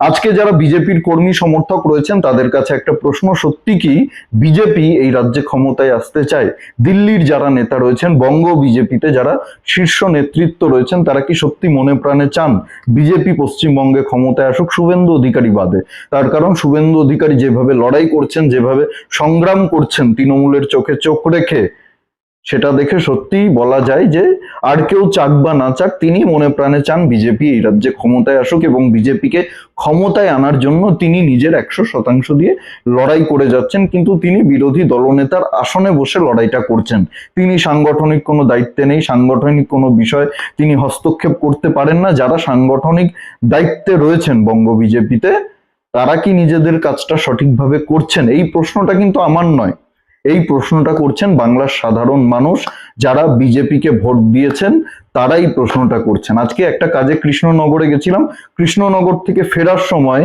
আজকে যারা বিজেপির কর্মী সমর্থক রয়েছেন, তাদের কাছে একটা প্রশ্ন, সত্যি কি বিজেপি এই রাজ্যে ক্ষমতায় আসতে চায়? দিল্লির যারা নেতা রয়েছেন, বঙ্গ বিজেপিতে যারা শীর্ষ নেতৃত্ব রয়েছেন, তারা কি সত্যি মনে প্রাণে চান বিজেপি পশ্চিমবঙ্গে ক্ষমতায় আসুক? শুভেন্দু অধিকারী বাদে। তার কারণ, শুভেন্দু অধিকারী যেভাবে লড়াই করছেন, যেভাবে সংগ্রাম করছেন, তৃণমূলের চোখে চোখ রেখে সেটা দেখে সত্যিই বলা যায় যে আর কেউ চাক বা না চাক, তিনি মনে প্রাণে চান বিজেপি এই রাজ্যে ক্ষমতায় আসুক এবং বিজেপিকে ক্ষমতায় আনার জন্য তিনি নিজের একশো শতাংশ দিয়ে লড়াই করে যাচ্ছেন। কিন্তু তিনি বিরোধী দলনেতার আসনে বসে লড়াইটা করছেন। তিনি সাংগঠনিক কোনো দায়িত্বে নেই, সাংগঠনিক কোনো বিষয় তিনি হস্তক্ষেপ করতে পারেন না। যারা সাংগঠনিক দায়িত্বে রয়েছেন বঙ্গ বিজেপিতে, তারা কি নিজেদের কাজটা সঠিকভাবে করছেন? এই প্রশ্নটা কিন্তু আমার নয়। এই প্রশ্নটা করছেন বাংলার সাধারণ মানুষ, যারা বিজেপিকে ভোট দিয়েছেন, তারাই প্রশ্নটা করছেন। আজকে একটা কাজে কৃষ্ণনগরে গেছিলাম। কৃষ্ণনগর থেকে ফেরার সময়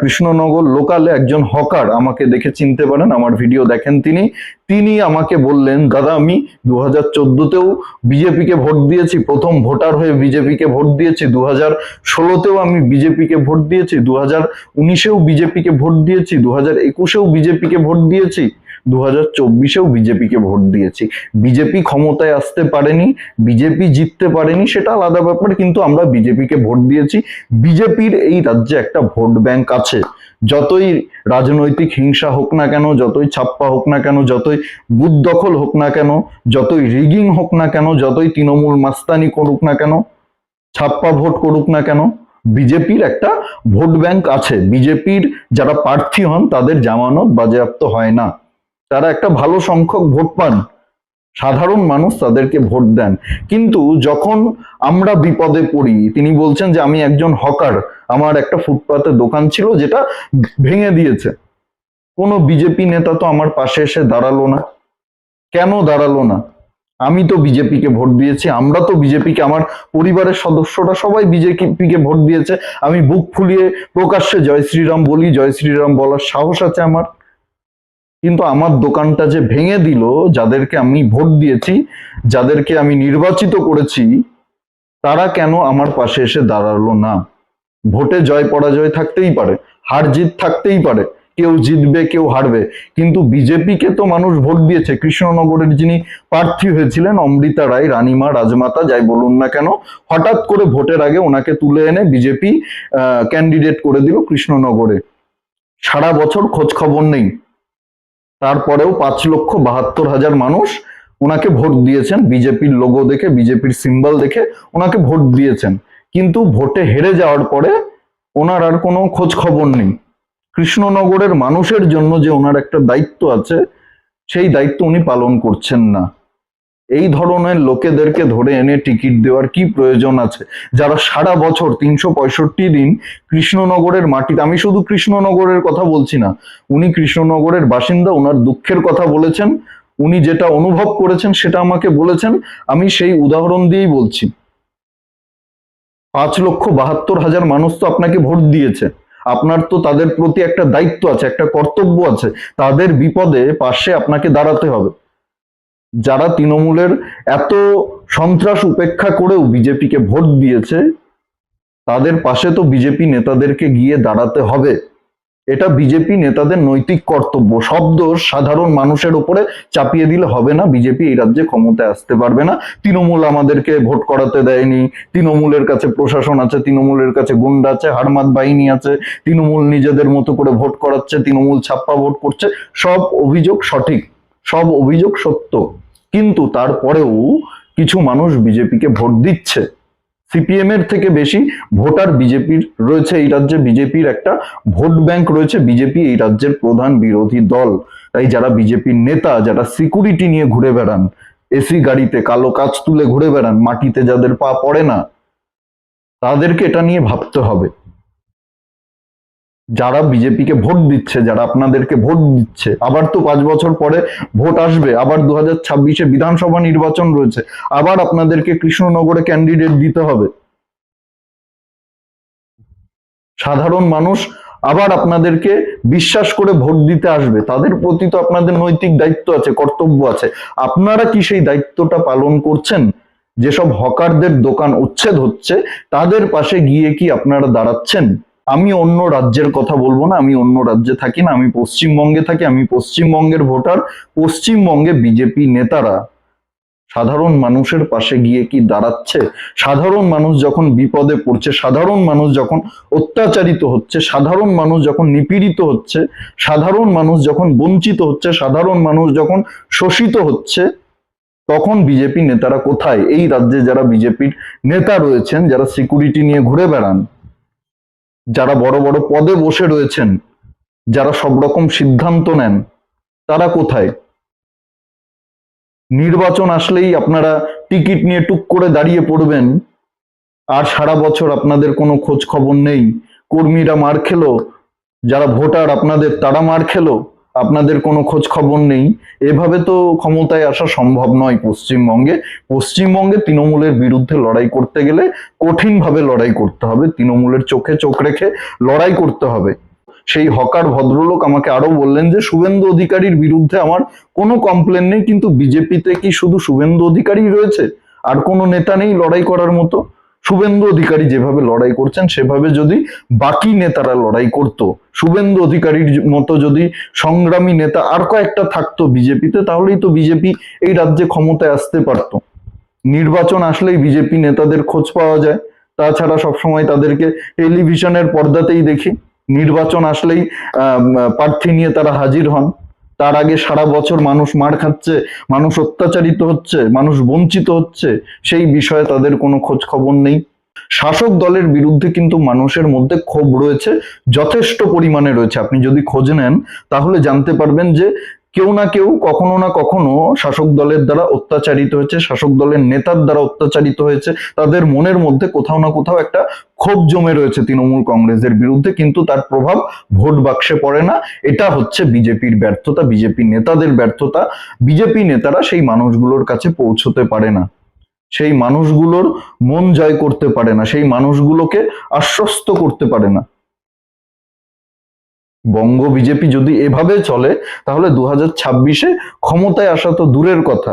কৃষ্ণনগর লোকালে একজন হকার আমাকে দেখে চিনতে পারেন, আমার ভিডিও দেখেন তিনি। তিনি আমাকে বললেন, দাদা, আমি দু হাজার চোদ্দতেও বিজেপিকে ভোট দিয়েছি, প্রথম ভোটার হয়ে বিজেপিকে ভোট দিয়েছি। দু হাজার ষোলোতেও আমি বিজেপিকে ভোট দিয়েছি। দু হাজার উনিশেও বিজেপিকে ভোট দিয়েছি। দু হাজার একুশেও বিজেপিকে ভোট দিয়েছি। দু হাজার চব্বিশেও বিজেপিকে ভোট দিয়েছি। বিজেপি ক্ষমতায় আসতে পারেনি, বিজেপি জিততে পারেনি, সেটা আলাদা ব্যাপার, কিন্তু আমরা বিজেপিকে ভোট দিয়েছি। বিজেপির এই রাজ্যে একটা ভোট ব্যাংক আছে। যতই রাজনৈতিক হিংসা হোক না কেন, যতই ছাপ্পা হোক না কেন, যতই বুথ দখল হোক না কেন, যতই রিগিং হোক না কেন, যতই তৃণমূল মাস্তানি করুক না কেন, ছাপ্পা ভোট করুক না কেন, বিজেপির একটা ভোট ব্যাংক আছে। বিজেপির যারা প্রার্থী হন, তাদের জামানত বাজেয়াপ্ত হয় না। তারা একটা ভালো সংখ্যক ভোট পান। সাধারণ মানুষ তাদেরকে ভোট দেন। কিন্তু যখন আমরা বিপদে পড়ি, তিনি বলছেন যে আমি একজন হকার, আমার একটা ফুটপাতে দোকান ছিল যেটা ভেঙে দিয়েছে। কোনো বিজেপি নেতা তো আমার পাশে এসে দাঁড়াল না। কেন দাঁড়াল না? আমি তো বিজেপিকে ভোট দিয়েছি, আমরা তো বিজেপিকে, আমার পরিবারের সদস্যরা সবাই বিজেপিকে ভোট দিয়েছে। আমি বুক ফুলিয়ে প্রকাশ্যে জয় শ্রীরাম বলি, জয় শ্রীরাম বলার সাহস আছে আমার। কিন্তু আমার দোকানটা যে ভেঙে দিল, যাদেরকে আমি ভোট দিয়েছি, যাদেরকে আমি নির্বাচিত করেছি, তারা কেন আমার পাশে এসে দাঁড়াল না? ভোটে জয় পরাজয় থাকতেই পারে, হার জিত থাকতেই পারে, কেউ জিতবে, কেউ হারবে, কিন্তু বিজেপিকে তো মানুষ ভোট দিয়েছে। কৃষ্ণনগরের যিনি প্রার্থী হয়েছিলেন, অমৃতা রায়, রানীমা, রাজমাতা, যাই বলুন না কেন, হঠাৎ করে ভোটের আগে ওনাকে তুলে এনে বিজেপি ক্যান্ডিডেট করে দিল কৃষ্ণনগরে। সারা বছর খোঁজ খবর নেই। তারপরেও পাঁচ লক্ষ বাহাত্তর হাজার মানুষ ওনাকে ভোট দিয়েছেন। বিজেপির লোগো দেখে, বিজেপির সিম্বল দেখে ওনাকে ভোট দিয়েছেন। কিন্তু ভোটে হেরে যাওয়ার পরে ওনার আর কোনো খোঁজ খবর নেই। কৃষ্ণনগরের মানুষের জন্য যে ওনার একটা দায়িত্ব আছে, সেই দায়িত্ব উনি পালন করছেন না। এই ধরনের লোকেদেরকে ধরে এনে টিকিট দেওয়ার কি প্রয়োজন আছে? যারা সারা বছর তিনশো পঁয়ষট্টি দিন কৃষ্ণনগরের মাটিতে, আমি শুধু কৃষ্ণনগরের কথা বলছি না, উনি কৃষ্ণনগরের বাসিন্দা ওনার দুঃখের কথা বলেছেন, উনি যেটা অনুভব করেছেন সেটা আমাকে বলেছেন, আমি সেই উদাহরণ দিয়েই বলছি। পাঁচ লক্ষ বাহাত্তর হাজার মানুষ তো আপনাকে ভোট দিয়েছে, আপনার তো তাদের প্রতি একটা দায়িত্ব আছে, একটা কর্তব্য আছে, তাদের বিপদে পাশে আপনাকে দাঁড়াতে হবে। যারা তৃণমূলের এত সন্ত্রাস উপেক্ষা করেও বিজেপিকে ভোট দিয়েছে, তাদের পাশে তো বিজেপি নেতাদেরকে গিয়ে দাঁড়াতে হবে। এটা বিজেপি নেতাদের নৈতিক কর্তব্য। সব দোষ সাধারণ মানুষের উপরে চাপিয়ে দিলে হবে না, বিজেপি এই রাজ্যে ক্ষমতায় আসতে পারবে না। তৃণমূল আমাদেরকে ভোট করাতে দেয়নি, তৃণমূলের কাছে প্রশাসন আছে, তৃণমূলের কাছে গুন্ডা আছে হারমাত বাহিনী আছে, তৃণমূল নিজেদের মতো করে ভোট করাচ্ছে, তৃণমূল ছাপ্পা ভোট করছে। সব অভিযোগ সঠিক, সব অভিযোগ সত্য। কিন্তু তারপরেও কিছু মানুষ বিজেপিকে ভোট দিচ্ছে। সিপিএম এর থেকে বেশি ভোটার বিজেপির রয়েছে এই রাজ্যে। বিজেপির একটা ভোট ব্যাংক রয়েছে। বিজেপি এই রাজ্যের প্রধান বিরোধী দল। তাই যারা বিজেপির নেতা, যারা সিকিউরিটি নিয়ে ঘুরে বেড়ান এসি গাড়িতে কালো কাজ তুলে ঘুরে বেড়ান, মাটিতে যাদের পা পড়ে না, তাদেরকে এটা নিয়ে ভাবতে হবে। যারা বিজেপিকে ভোট দিচ্ছে, যারা আপনাদেরকে ভোট দিচ্ছে, আবার তো পাঁচ বছর পরে ভোট আসবে, আবার দু হাজার ছাব্বিশে বিধানসভা নির্বাচন রয়েছে, আবার আপনাদেরকে কৃষ্ণনগরে ক্যান্ডিডেট দিতে হবে। সাধারণ মানুষ আবার আপনাদেরকে বিশ্বাস করে ভোট দিতে আসবে। তাদের প্রতি তো আপনাদের নৈতিক দায়িত্ব আছে, কর্তব্য আছে। আপনারা কি সেই দায়িত্বটা পালন করছেন? যেসব হকারদের দোকান উচ্ছেদ হচ্ছে, তাদের পাশে গিয়ে কি আপনারা দাঁড়াচ্ছেন? আমি অন্য রাজ্যের কথা বলব না, আমি অন্য রাজ্যে থাকি না, আমি পশ্চিমবঙ্গে থাকি, আমি পশ্চিমবঙ্গের ভোটার, পশ্চিমবঙ্গে বিজেপি নেতারা। সাধারণ মানুষের পাশে গিয়ে কি দাঁড়াচ্ছে? সাধারণ মানুষ যখন বিপদে পড়ছে, সাধারণ মানুষ যখন অত্যাচারিত হচ্ছে, সাধারণ মানুষ যখন নিপীড়িত হচ্ছে, সাধারণ মানুষ যখন বঞ্চিত হচ্ছে, সাধারণ মানুষ যখন শোষিত হচ্ছে, তখন বিজেপি নেতারা কোথায়? এই রাজ্যে যারা বিজেপির নেতা রয়েছেন, যারা সিকিউরিটি নিয়ে ঘুরে বেড়ান যারা বড় বড় পদে বসে রয়েছেন, যারা সব রকম সিদ্ধান্ত নেন, তারা কোথায়? নির্বাচন আসলেই আপনারা টিকিট নিয়ে টুক করে দাঁড়িয়ে পড়বেন, আর সারা বছর আপনাদের কোনো খোঁজ খবর নেই। কর্মীরা মার খেলো, যারা ভোটার আপনাদের তারা মার খেলো আপনাদের কোনো খোঁজ খবর নেই। এভাবে তো ক্ষমতায় আসা সম্ভব নয় পশ্চিমবঙ্গে। পশ্চিমবঙ্গে তৃণমূলের বিরুদ্ধে লড়াই করতে গেলে কঠিনভাবে লড়াই করতে হবে। তৃণমূলের চোখে চোখ রেখে লড়াই করতে হবে। সেই হকার ভদ্রলোক আমাকে আরও বললেন যে, শুভেন্দু অধিকারীর বিরুদ্ধে আমার কোনো কমপ্লেন নেই, কিন্তু বিজেপিতে কি শুধু শুভেন্দু অধিকারী রয়েছে? আর কোনো নেতা নেই লড়াই করার মতো? শুভেন্দু অধিকারী যেভাবে লড়াই করছেন, সেভাবে যদি বাকি নেতারা লড়াই করত, শুভেন্দু অধিকারীর মতো যদি সংগ্রামী নেতা আর কয়েকটা থাকতো বিজেপিতে, তাহলেই তো বিজেপি এই রাজ্যে ক্ষমতায় আসতে পারতো। নির্বাচন আসলেই বিজেপি নেতাদের খোঁজ পাওয়া যায়। তাছাড়া সবসময় তাদেরকে টেলিভিশনের পর্দাতেই দেখি। নির্বাচন আসলেই প্রার্থী নিয়ে তারা হাজির হন। তার আগে সারা বছর মানুষ মার খাচ্ছে, মানুষ অত্যাচারিত হচ্ছে, মানুষ বঞ্চিত হচ্ছে, সেই বিষয়ে তাদের কোনো খোঁজ খবর নেই। শাসক দলের বিরুদ্ধে কিন্তু মানুষের মধ্যে ক্ষোভ রয়েছে, যথেষ্ট পরিমাণে রয়েছে। আপনি যদি খোঁজ নেন, তাহলে জানতে পারবেন যে কেউ না কেউ, কখনো না কখনো শাসক দলের দ্বারা অত্যাচারিত হয়েছে, শাসক দলের নেতার দ্বারা অত্যাচারিত হয়েছে। তাদের মনের মধ্যে কোথাও না কোথাও একটা ক্ষোভ জমে রয়েছে তৃণমূল কংগ্রেসের বিরুদ্ধে, কিন্তু তার প্রভাব ভোট বাক্সে পড়ে না। এটা হচ্ছে বিজেপির ব্যর্থতা, বিজেপি নেতাদের ব্যর্থতা। বিজেপি নেতারা সেই মানুষগুলোর কাছে পৌঁছতে পারে না। সেই মানুষগুলোর মন জয় করতে পারে না। সেই মানুষগুলোকে আশ্বস্ত করতে পারে না। বঙ্গ বিজেপি যদি এভাবে চলে, তাহলে দু হাজার ছাব্বিশে ক্ষমতায় আসা তো দূরের কথা।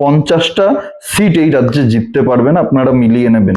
পঞ্চাশটা সিট এই রাজ্যে জিততে পারবেন, আপনারা মিলিয়ে নেবেন।